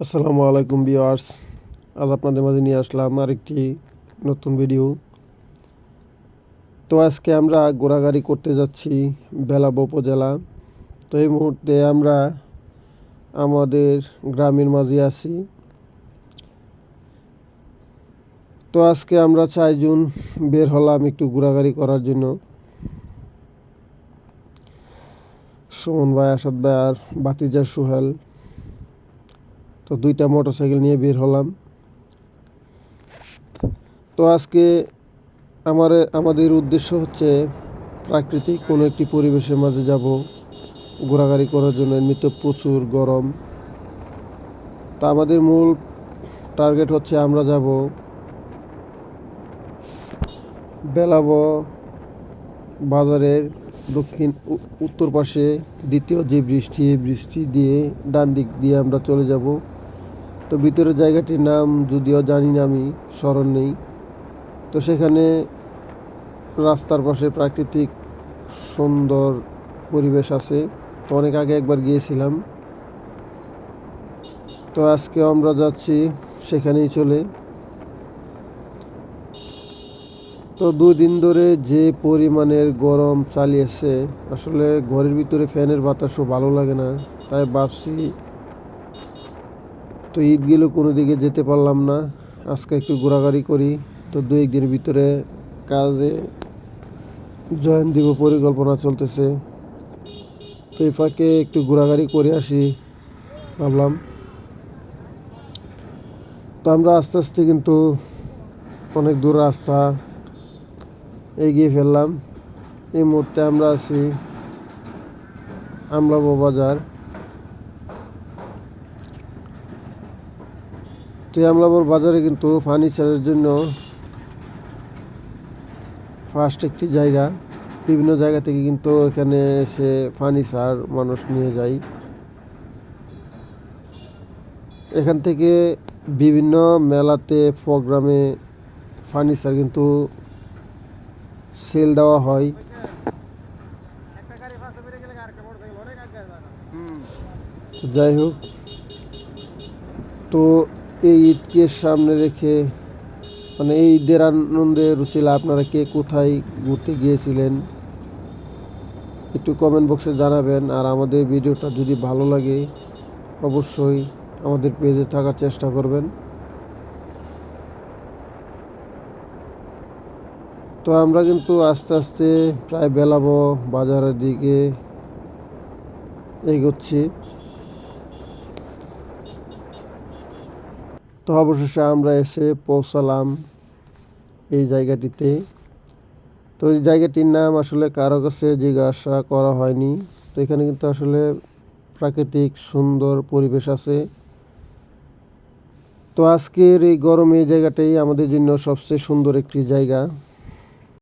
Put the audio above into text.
আসসালামু আলাইকুম ভিউয়ার্স। আজ আপনাদের মাঝে নিয়ে আসলাম আরেকটি নতুন ভিডিও। তো আজকে আমরা ঘোরাঘুরি করতে যাচ্ছি বেলাব উপজেলা। তো এই মুহূর্তে আমরা আমাদের গ্রামের মাঝে আছি। তো আজকে আমরা চারজন বের হলাম একটু ঘোরাঘুরি করার জন্য। সুমন ভাই, আসাদ ভাই আর বাতিজা সোহেল। তো দুইটা মোটরসাইকেল নিয়ে বের হলাম। তো আজকে আমার, আমাদের উদ্দেশ্য হচ্ছে প্রাকৃতিক কোনো একটি পরিবেশের মাঝে যাব, ঘোরাঘুরি করার জন্য। এমনিতে প্রচুর গরম। তা আমাদের মূল টার্গেট হচ্ছে আমরা যাব বেলাব বাজারের দক্ষিণ উত্তর পাশে, দ্বিতীয় যে বৃষ্টি বৃষ্টি দিয়ে ডান দিক দিয়ে আমরা চলে যাব। তো ভিতরের জায়গাটির নাম যদিও জানি না আমি, স্মরণ নেই। তো সেখানে রাস্তার পাশে প্রাকৃতিক সুন্দর পরিবেশ আছে। তো অনেক আগে একবার গিয়েছিলাম। তো আজকে আমরা যাচ্ছি সেখানেই চলে। তো দুই দিন ধরে যে পরিমাণের গরম চালিয়েছে, আসলে ঘরের ভিতরে ফ্যানের বাতাসও ভালো লাগে না। তাই ভাবছি তো ঈদ গেলেও কোনো দিকে যেতে পারলাম না। আজকে একটু ঘোরাঘুরি করি, তো দু একদিনের ভিতরে কাজে জয়েন দিব, পরিকল্পনা চলতেছে। তো এই ফাঁকে একটু ঘোরাঘুরি করে আসি, ভাবলাম। তো আমরা আস্তে আস্তে কিন্তু অনেক দূর রাস্তা এগিয়ে ফেললাম। এই মুহূর্তে আমরা আছি আমলাবো বাজার। তো আমলাবোর বাজারে কিন্তু ফার্নিচারের জন্য ফার্স্ট একটি জায়গা, বিভিন্ন জায়গা থেকে কিন্তু এখানে এসে ফার্নিচার মানুষ নিয়ে যায়। এখান থেকে বিভিন্ন মেলাতে, প্রোগ্রামে ফার্নিচার কিন্তু সেল দেওয়া হয়। যাই হোক, তো এই ঈদকে সামনে রেখে মানে এই ঈদের আনন্দে রুচিলা আপনারা কে কোথায় ঘুরতে গিয়েছিলেন? একটু কমেন্ট বক্সে জানাবেন। আর আমাদের ভিডিওটা যদি ভালো লাগে, অবশ্যই আমাদের পেজে থাকার চেষ্টা করবেন। তো আমরা কিন্তু আস্তে আস্তে প্রায় বেলাবো বাজারের দিকে এগোচ্ছি। তো অবশেষে আমরা এসে পৌঁছালাম এই জায়গাটিতে। তো এই জায়গাটির নাম আসলে কারও কাছে জিজ্ঞাসা করা হয়নি। তো এখানে কিন্তু আসলে প্রাকৃতিক সুন্দর পরিবেশ আছে। তো আজকের এই গরমে জায়গাটাই আমাদের জন্য সবচেয়ে সুন্দর একটি জায়গা।